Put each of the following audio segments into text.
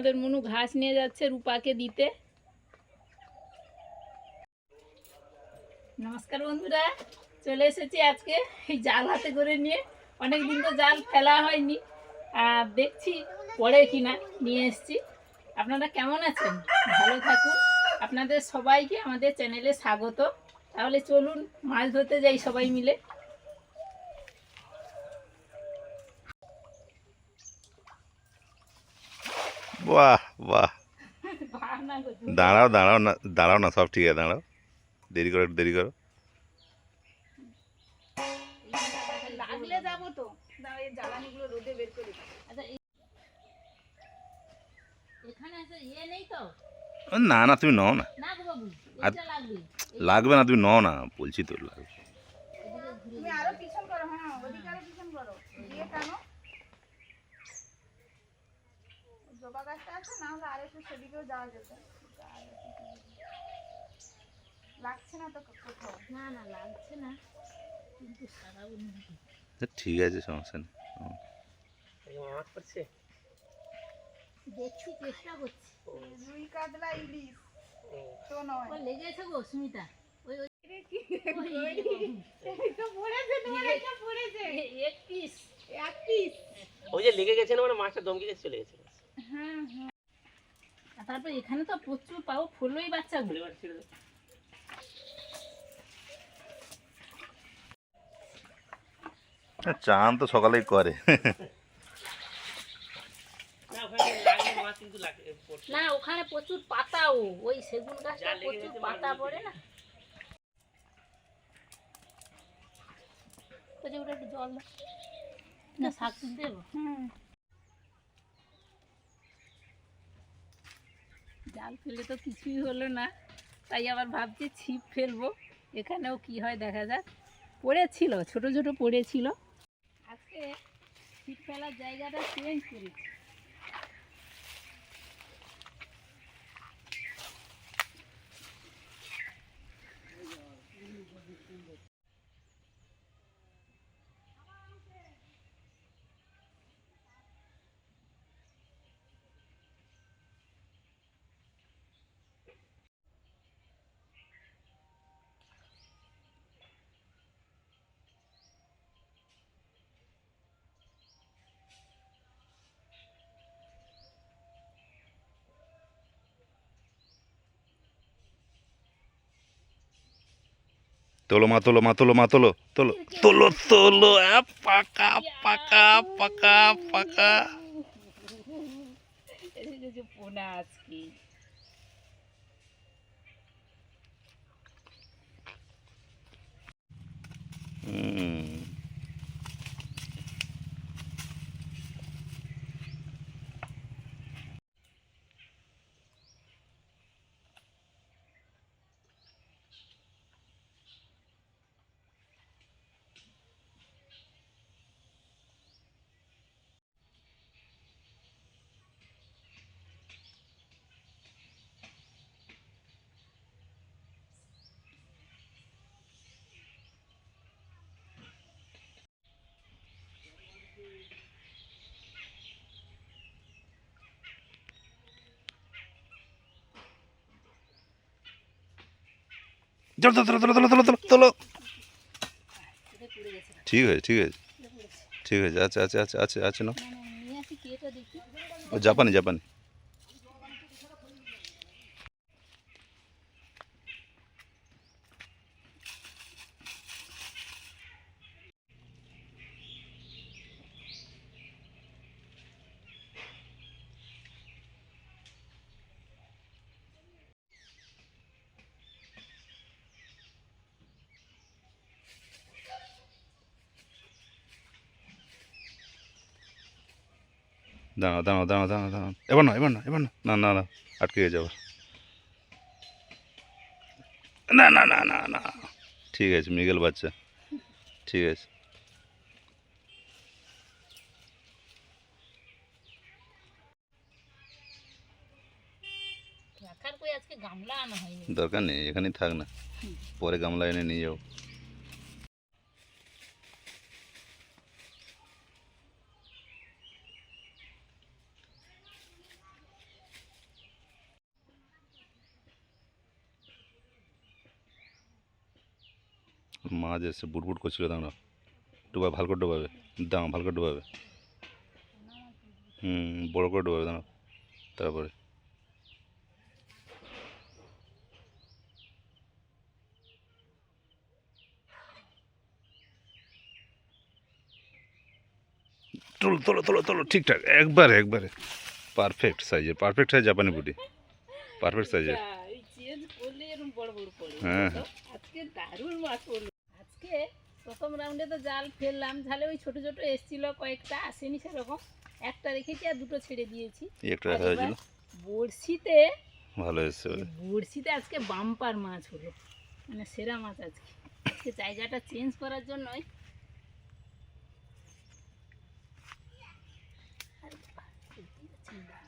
আমাদের মনু ঘাস নিয়ে যাচ্ছে রূপাকে দিতে। নমস্কার বন্ধুরা, চলে এসেছি আজকে এই জাল হাতে করে নিয়ে। অনেক দিন তো জাল ফেলা হয়নি। আর দেখছি পড়ে কিনা, নিয়ে এসেছি। আপনারা কেমন আছেন? ভালো থাকুন। আপনাদের সবাইকে আমাদের চ্যানেলে স্বাগত। তাহলে চলুন, মাছ ধরতে যাই সবাই মিলে। বাহ বাহ। দাঁড়াও দাঁড়াও না দাঁড়াও না সব ঠিক আছে দাঁড়াও। দেরি করো একটু দেরি করো। লাগলে যাব তো। দাঁড়া, এই জ্বালানিগুলো রোদে বের করে দিই। আচ্ছা ইয়ে নেই তো? ও, না না তুমি নাও না। লাগবে। লাগবে না তুমি নাও না বলছি তো লাগবে। আরও পিছন করো হ্যাঁ ওদিকে আরও পিছন করো। দিয়ে টানো। জবা গাছটা আছে না হলে আর একটু সেদিকেও যাওয়া যেত। লাগছে না তো কোথাও? না না লাগছে না। কিন্তু সারা ঠিক আছে সমস্যা নেই। দেখছি চেষ্টা করছি। রুই কাতলা ইলিশ। তো নয়। ও লেগেছে গো সুমিতা। ওই ওই। তো পড়েছে তোমার এটা পড়েছে। এ- এক পিস। এক পিস। ওই যে লেগে গেছে না মানে মাছটা দমকে গেছে চলে গেছে। হ্যাঁ হ্যাঁ। তারপর এখানে তো প্রচুর পাবো ফুলোই বাচ্চাগুলো এবার ছেড়ে চান তো সকালেই করে। না ওখানে প্রচুর পাতাও ওই সেগুন গাছটা প্রচুর পাতা পড়ে না। ওটা একটু জল দাও। না শাক দেবো। হুম। জাল ফেলে তো কিছুই হলো না। তাই আবার ভাবছি ছিপ ফেলব। এখানেও কি হয় দেখা যাক। পড়েছিল, ছোট ছোট পড়েছিল। আজকে ছিপ ফেলার জায়গাটা চেঞ্জ করেছি। তোলো মা তোলো মা তোলো মা, তোলো তোলো। তোলো তোলো পাকা পাকা পাকা পাকা। পোনা আজকে। চলো তোলো তোলো তোলো তোলো তোলো তোলো এটা পড়ে গেছে ঠিক আছে ঠিক আছে। ঠিক আছে আচ্ছা আচ্ছা আচ্ছা আচ্ছা আছে না জাপানি জাপানি। দাঁড়াও দাঁড়াও দাঁড়াও দাঁড়াও দাঁড়াও। এবার না এবার না এবার না না না না আটকে আবার। না না না না না। ঠিক আছে মৃগেল বাচ্চা। ঠিক আছে। দরকার নেই এখানেই থাক না। পরে গামলা এনে নিয়ে যাও মাছ এসে বুটবুট করছিল দাঁড়া ডুবা ভালো করে ডুবাবে দাম ভালো করে ডুবাবে। হুম বড় করে ডুবাবে দাঁড়া তারপরে। তোলো তোলো তোলো তোলো ঠিকঠাক একবারে একবারে। পারফেক্ট সাইজের পারফেক্ট সাইজ জাপানি বুটি পারফেক্ট সাইজের হ্যাঁ, আজকে দারুণ মাছ পড়ল। আজকে প্রথম রাউন্ডে তো জাল ফেললাম। ঝালে ওই ছোট ছোট এসছিল কয়েকটা আসেনি সেরকম। একটা রেখেছি আর দুটো ছেড়ে দিয়েছি। একটা রাখা হয়েছিল? বড়শিতে ভালো এসছে বড়শিতে আজকে বাম্পার মাছ হলো। মানে সেরা মাছ আজকে। আজকে জায়গাটা চেঞ্জ করার জন্যই আরে বাবা, দেখতেই পাচ্ছি না।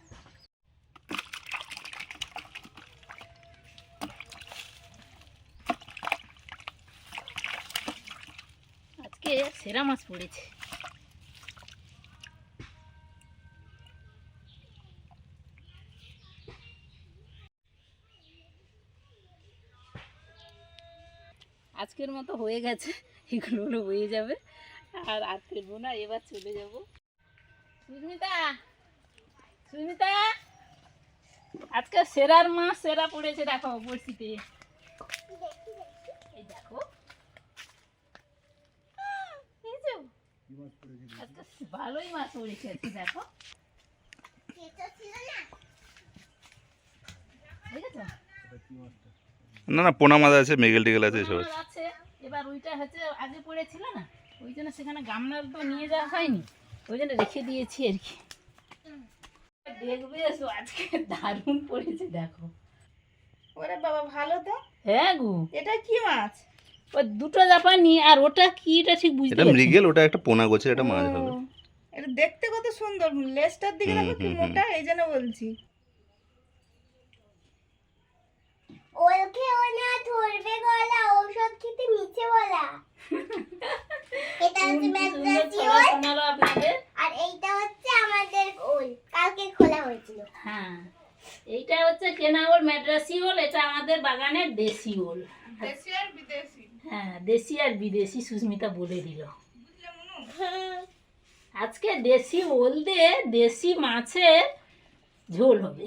আজকে সেরা মাছ পড়েছে। আজকের মতো হয়ে গেছে, এগুলো হয়ে যাবে, আর আর ফেলব না, এবার চলে যাব। সুস্মিতা সুস্মিতা, আজকে সেরার মাছ সেরা পড়েছে, দেখো, বড়শিতে। এই দেখো আহ, দেখেছ? আজকে ভালোই মাছ পড়েছে আজকে দেখো না না পোনা মাছ আছে মেগেল টেগেল আছে সব আছে। এবার ওইটা হচ্ছে আগে পড়েছিল না ওই জন্য সেখানে গামলার তো নিয়ে যাওয়া হয়নি ওই জন্য রেখে দিয়েছি আর কি। দেখবে এসো আজকে দারুণ পড়েছে দেখো। ওরে বাবা ভালো তো। হ্যাঁ গু। এটা কি মাছ? ওই দুটো জাপানি আর ওটা কি এটা ঠিক বুঝতে এটা মৃগেল ওটা একটা পোনা গোছে এটা মাছ হবে। এটা দেখতে কত সুন্দর লেজটার দিকে দেখো কি। মোটা এই জন্য বলছি। ওকে ওনা ধরবে গলা ঔষধ খেতে নিচে বলা এটা হচ্ছে ওল আর এইটা হচ্ছে আমাদের ওল কালকে খোলা হয়েছিল। হ্যাঁ এইটা হচ্ছে কেনা ওল ম্যাড্রাসি ওল এটা আমাদের বাগানের দেশি ওল দেশি আর বিদেশি। হ্যাঁ দেশি আর বিদেশি সুস্মিতা বলে দিল। আজকে দেশি দিয়ে দেশি মাছের ঝোল হবে।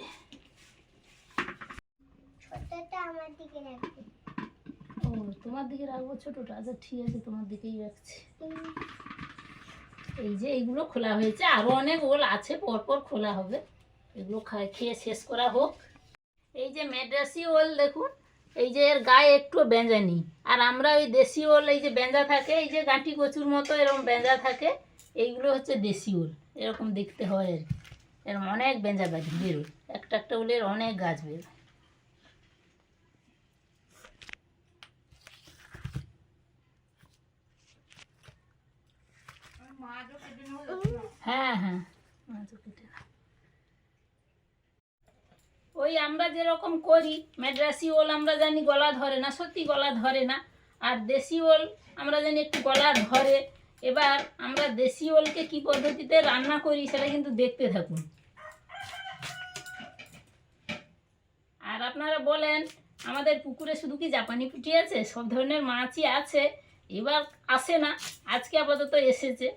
ও তোমার দিকে রাখব ছোটটা? আচ্ছা ঠিক আছে তোমার দিকেই রাখছি। এই যে এইগুলো খোলা হয়েছে আরও অনেক ওল আছে পরপর খোলা হবে। এগুলো খায় খেয়ে শেষ করা হোক। এই যে মেড্রাসি ওল দেখুন এই যে এর গায়ে একটু বেঁজা নেই আর আমরা ওই দেশি ওল এই যে বেঁজা থাকে এই যে গাঁটি কচুর মতো এরকম বেঁজা থাকে এইগুলো হচ্ছে দেশি ওল। এরকম দেখতে হয় আর কি। এরকম অনেক বেঁজা গাছ বেরোয়। একটা একটা ওলের অনেক গাছ বেরোয়। হ্যাঁ হ্যাঁ মাছও কেটে দাও। ওই আমরা যেরকম করি মেড্রাসি ওল আমরা জানি গলা ধরে না, সত্যি গলা ধরে না। আর দেশি ওল আমরা জানি একটু গলা ধরে। এবার আমরা দেশি ওলকে কি পদ্ধতিতে রান্না করি সেটা কিন্তু দেখতে থাকুন। আর আপনারা বলেন, আমাদের পুকুরে শুধু কি জাপানি পুঁটি আছে? সব ধরনের মাছই আছে। এবার আসে না, আজকে আপাতত এসেছে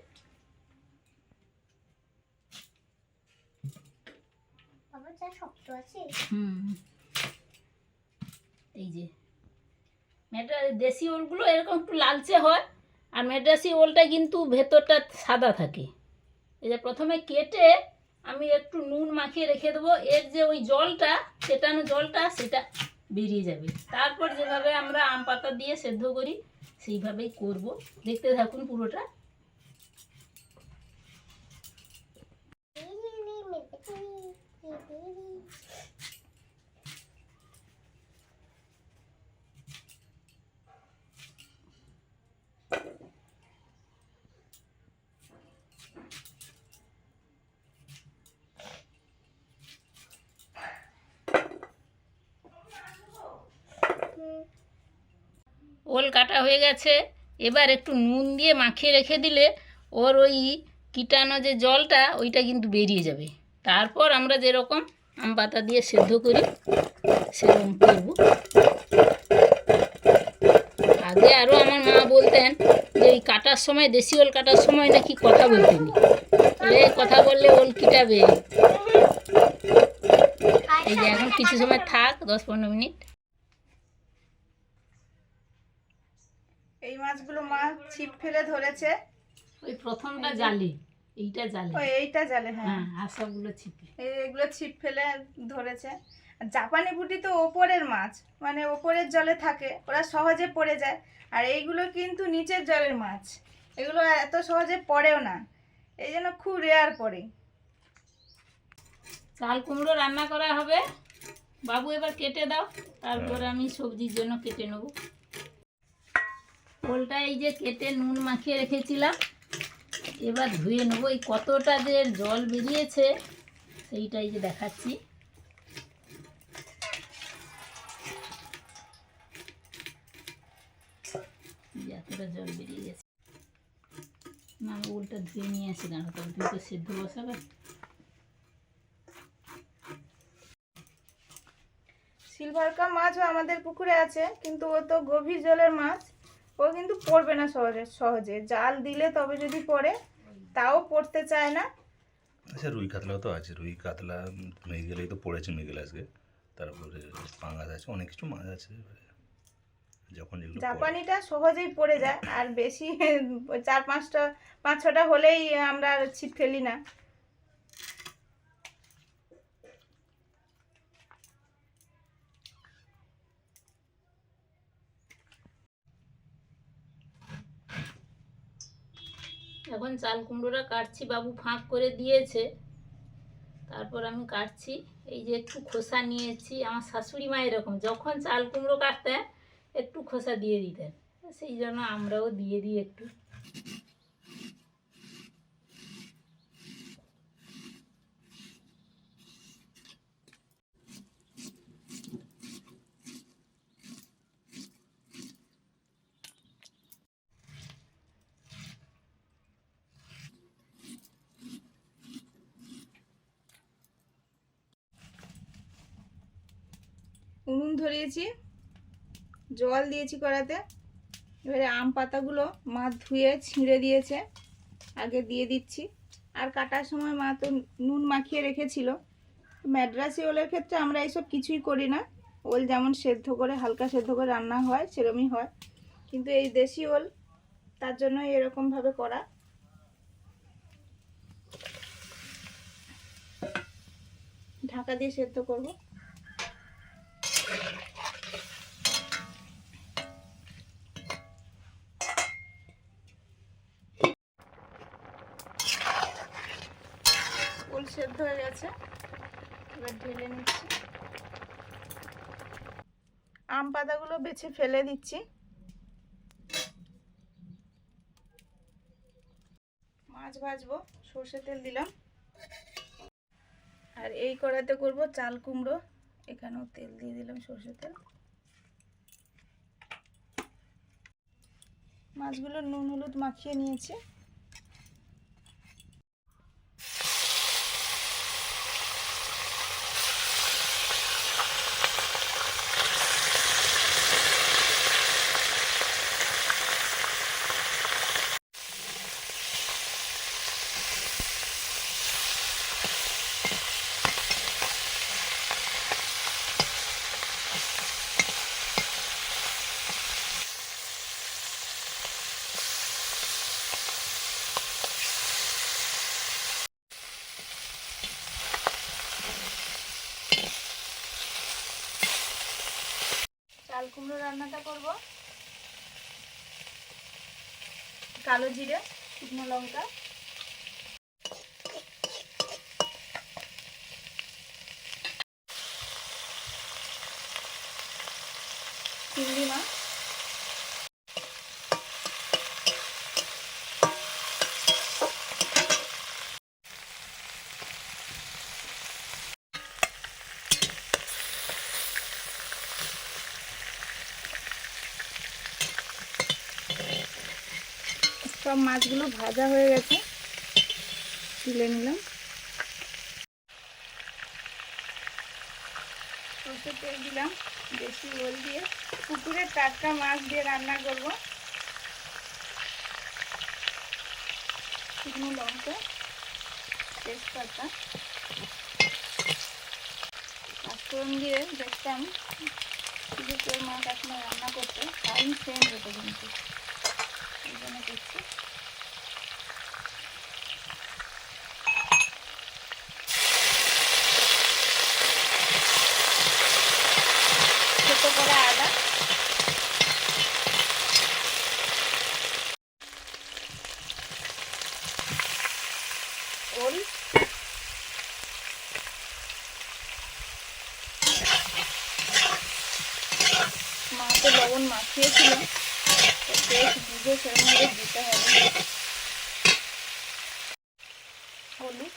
বাবা যা এই যে মেড্রা দেশি ওলগুলো এরকম একটু লালচে হয়, আর মেড্রাসি ওলটা কিন্তু ভেতরটা সাদা থাকে। এই যে প্রথমে কেটে আমি একটু নুন মাখিয়ে রেখে দেবো, এর যে ওই জলটা চেটানো জলটা, সেটা বেরিয়ে যাবে। তারপর যেভাবে আমরা আম পাতা দিয়ে সেদ্ধ করি, সেইভাবেই করব। দেখতে থাকুন পুরোটা। ওল কাটা হয়ে গেছে। এবার একটু নুন দিয়ে মাখিয়ে রেখে দিলে ওর ওই কীটাণু যে জলটা, ওইটা কিন্তু বেরিয়ে যাবে। তারপর আমরা যেরকম আম পাতা দিয়ে সেদ্ধ করি সেরকম করব। আগে আরও আমার মা বলতেন যে ওই কাটার সময় দেশি ওল কাটার সময় নাকি কথা বলতেন। তাহলে কথা বললে ওল কিটাবে। এই যে এখন কিছু সময় থাক দশ পনেরো মিনিট। এই মাছগুলো মা ছিপ ফেলে ধরেছে। ওই প্রথমটা জালি। এইটা জালি ও এইটা জালে হ্যাঁ। হ্যাঁ আর সবগুলো ছিপে এই এগুলো ছিপ ফেলে ধরেছে। আর জাপানি পুঁটি তো ওপরের মাছ মানে ওপরের জলে থাকে ওরা সহজে পড়ে যায়। আর এইগুলো কিন্তু নিচের জলের মাছ। এগুলো এত সহজে পড়েও না। এই জন্য খুব রেয়ার পড়ে। চাল কুমড়ো রান্না করা হবে। বাবু এবার কেটে দাও তারপরে আমি সবজির জন্য কেটে নেব। ওলটা এই যে কেটে নুন মাখিয়ে রেখেছিলাম। এবার ধুয়ে নেব। এই কতটা যে জল বেরিয়েছে, সেইটাই যে দেখাচ্ছি। এতটা জল বেরিয়ে গেছে। না, আমি ওলটা ধুয়ে নিয়ে আসি, না তবে তুই তো সেদ্ধ বসাবে। সিলভার কাপ মাছও আমাদের পুকুরে আছে, কিন্তু ও তো গভীর জলের মাছ। ও কিন্তু পড়বে না সহজে সহজে। জাল দিলে তবে যদি পড়ে তাও পড়তে চায় না। আচ্ছা রুই কাতলাও তো আছে রুই কাতলা মেঘেলেই তো পড়েছে মেঘেল আজকে। তারপরে পাঙ্গাস আছে অনেক কিছু মাছ আছে। যখন যেগুলো জাপানিটা সহজেই পড়ে যায় আর বেশি চার পাঁচটা পাঁচ ছটা হলেই আমরা ছিপ ফেলি না। এখন চাল কুমড়োটা কাটছি, বাবু ফাঁক করে দিয়েছে। তারপর আমি কাটছি, এই যে একটু খোসা নিয়েছি। আমার শাশুড়ি মা এরকম, যখন চাল কুমড়ো কাটতেন, একটু খোসা দিয়ে দিতেন। সেই জন্য আমরাও দিয়ে দিই একটু। উনুন ধরিয়েছি, জল দিয়েছি কড়াতে। এবারে আম পাতাগুলো মা ধুয়ে ছিঁড়ে দিয়েছে, আগে দিয়ে দিচ্ছি। আর কাটার সময় মা তো নুন মাখিয়ে রেখেছিল। ম্যাড্রাসি ওলের ক্ষেত্রে আমরা এইসব কিছুই করি না। ওল যেমন সেদ্ধ করে, হালকা সেদ্ধ করে রান্না হয়, সেরমই হয়। কিন্তু এই দেশি ওল, তার জন্য এরকমভাবে করা। ঢাকা দিয়ে সেদ্ধ করব ওল সেদ্ধ হয়ে গেছে এবার ঢেলে নিচ্ছি আম পাতাগুলো বেছে ফেলে দিচ্ছি। মাছ ভাজবো, সর্ষে তেল দিলাম। আর এই কড়াতে করব চাল কুমড়ো, এখানেও তেল দিয়ে দিলাম সর্ষে তেল। মাছগুলো নুন, হলুদ মাখিয়ে নিয়েছি চাল কুমড়ো রান্নাটা করব। কালো জিরে শুকনো লঙ্কা। সব মাছগুলো ভাজা হয়ে গেছে। তুলে নিলাম। সর্ষের তেল দিলাম বেশি ওল দিয়ে। পুকুরের টাটকা মাছ দিয়ে রান্না করব। শুকনো লঙ্কা, তেজপাতা। পাঁচফোড়ন দিয়ে দেখতাম কিছু মাছ এখনও রান্না করতে। টাইম সেম হতো কিন্তু। করছি ছোট করে আদা ওল মা তো লবণ মাখিয়েছিল তো টেস্ট বুঝে সেরকমভাবে দিতে হবে হলুদ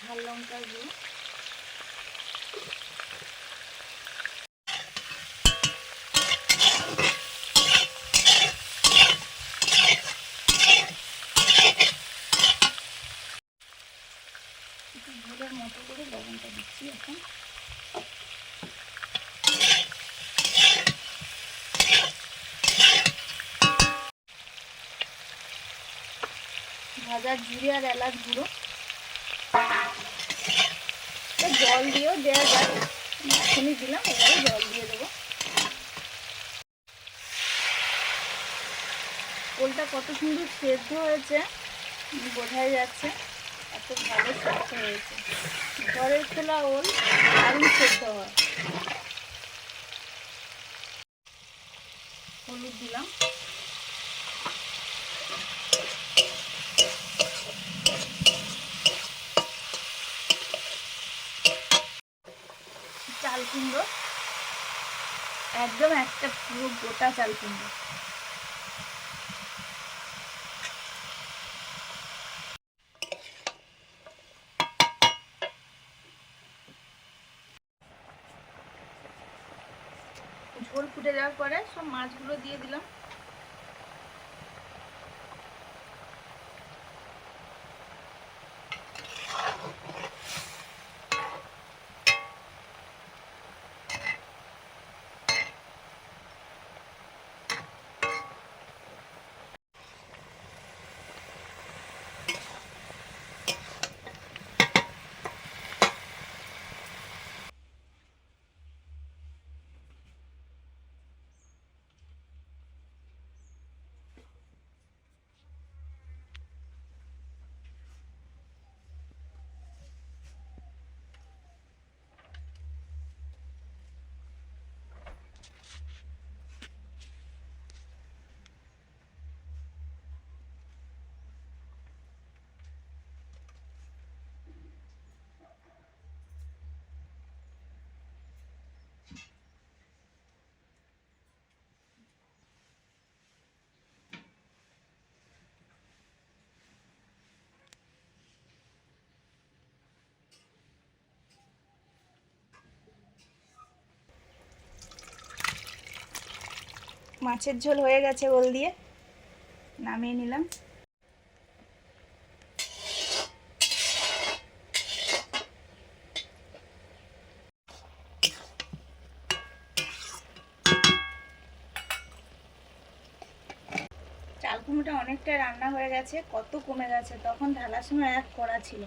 ঝাল লঙ্কার গুঁড়ো। ঝোলের মতো করে লবণটা দিচ্ছি এখন। ভাজা জিরে আর এলাচ গুঁড়ো। জল দিয়েও দেওয়া যায়। এখনই দিলাম, এবারে জল দিয়ে দেবো। ওলটা কত সুন্দর সেদ্ধ হয়েছে, বোঝাই যাচ্ছে। এত ভালো সেদ্ধ হয়েছে। ঘরের খোলা ওল দারুণ সেদ্ধ হয়। হলুদ দিলাম চাল কুমড়ো একদম একটা পুরো গোটা চাল কিনবো। ঝোল ফুটে যাওয়ার পরে সব মাছগুলো দিয়ে দিলাম। মাছের ঝোল হয়ে গেছে ওল দিয়ে। নামিয়ে নিলাম। চাল অনেকটা রান্না হয়ে গেছে, কত কমে গেছে, তখন ঢালার সময় এক করা ছিল।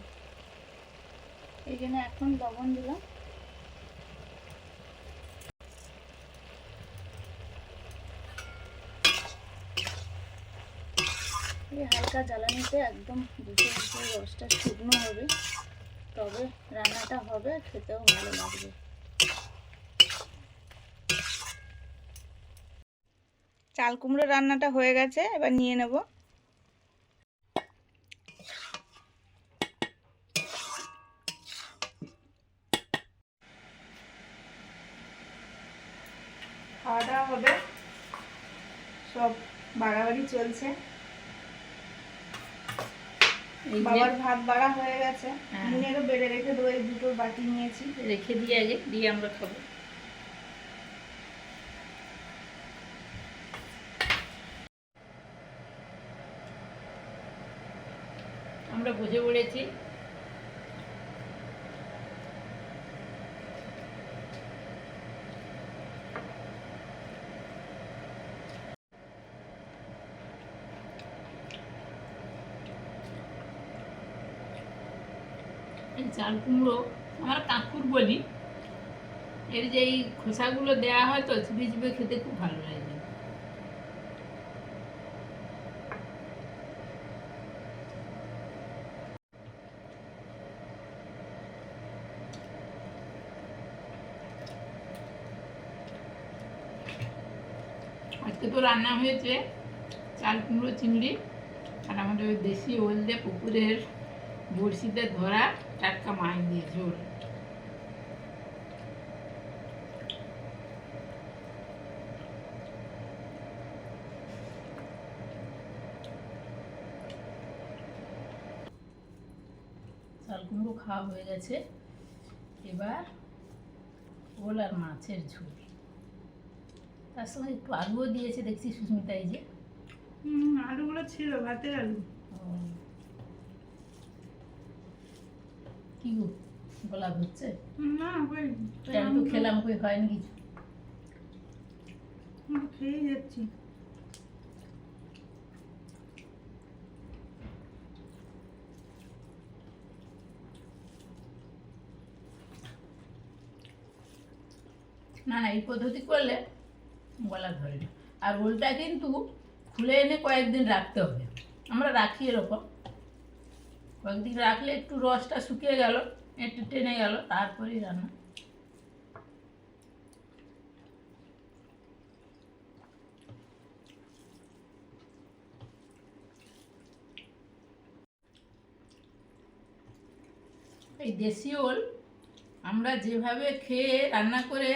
এই জন্য এখন লবণ দিলাম। এই হালকা জ্বালানিতে একদম বুঝে বুঝে রসটা শুকনো হবে। তবে রান্নাটা হবে, খেতেও ভালো লাগবে। চাল কুমড়ো রান্নাটা হয়ে গেছে, এবার নিয়ে নেব। খাওয়া দাওয়া হবে। সব বাড়াবাড়ি চলছে। বাবার ভাত বাড়া হয়ে গেছে। হ্যাঁ। মুনেরও বেড়ে রেখে দেবো এই দুটো বাটি নিয়েছি। রেখে দিয়ে আগে দিয়ে আমরা খাব। আমরা বুঝে পড়েছি চাল কুমড়ো আমরা কাঁকুর বলি, এর যে এই খোসাগুলো দেওয়া হয় তো চিপে খেতে খুব ভালো লাগে। আজকে তো রান্না হয়েছে চাল কুমড়ো চিংড়ি, আর আমাদের দেশি ওল দিয়ে পুকুরের বড়শিতে ধরা। টাটকা মাছ দিয়ে ঝোল কুমড়ো খাওয়া হয়ে গেছে এবার ওল আর মাছের ঝোল তার সঙ্গে একটু আলুও দিয়েছে দেখছি সুস্মিতা এই যে হুম আলুগুলো ছিল ভাতের আলু ও। কি গো? হচ্ছে না ওই খেলাম কই? হয়নি কিছু? খেয়ে যাচ্ছি। না না এই পদ্ধতি করলে গলা ধরে না। আর ওলটা কিন্তু খুলে এনে কয়েকদিন রাখতে হবে। আমরা রাখি এরকম। কয়েকদিন রাখলে একটু রসটা শুকিয়ে গেল, একটু টেনে গেল, তারপরেই রান্না। এই দেশি ওল আমরা যেভাবে খেয়ে রান্না করে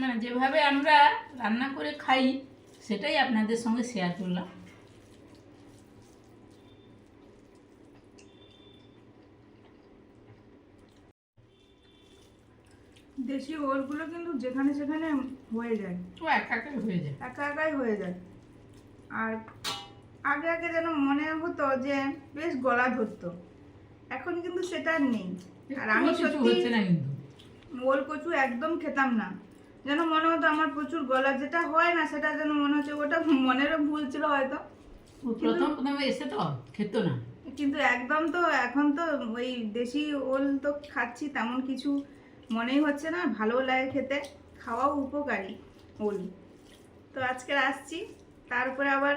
মানে যেভাবে আমরা রান্না করে খাই, সেটাই আপনাদের সঙ্গে শেয়ার করলাম। দেশি ওলগুলো কিন্তু যেখানে সেখানে হয়ে যায়। তো একা একাই হয়ে যায়। একা একাই হয়ে যায়। আর আগে আগে যেন মনে হতো যে বেশ গলা ধরতো। এখন কিন্তু সেটা নেই। আর আমি সত্যি হচ্ছে না কিন্তু। ওল কচু একদম খেতাম না। যেন মনে হতো আমার প্রচুর গলা যেটা হয় না সেটা যেন মনে হচ্ছে ওটা মনেরও ভুল ছিল হয়তো। ও প্রথম প্রথমে এসে তো খেতো না। কিন্তু একদম তো এখন তো ওই দেশি ওল তো খাচ্ছি তেমন কিছু মনেই হচ্ছে না ভালো লাগে খেতে। খাওয়াও উপকারী ওল। তো আজকে আসছি। তারপরে আবার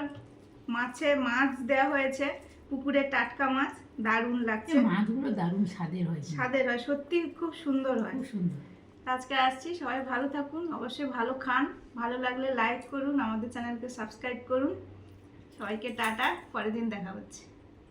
মাছে মাছ দেওয়া হয়েছে পুকুরের টাটকা মাছ। দারুণ লাগছে। মাছগুলো দারুণ স্বাদের হয় স্বাদের হয় সত্যি খুব সুন্দর হয়। সুন্দর। আজকে আসছি সবাই ভালো থাকুন অবশ্যই ভালো খান। ভালো লাগলে লাইক করুন আমাদের চ্যানেলকে সাবস্ক্রাইব করুন। সবাইকে টাটা পরের দিন দেখা হচ্ছে।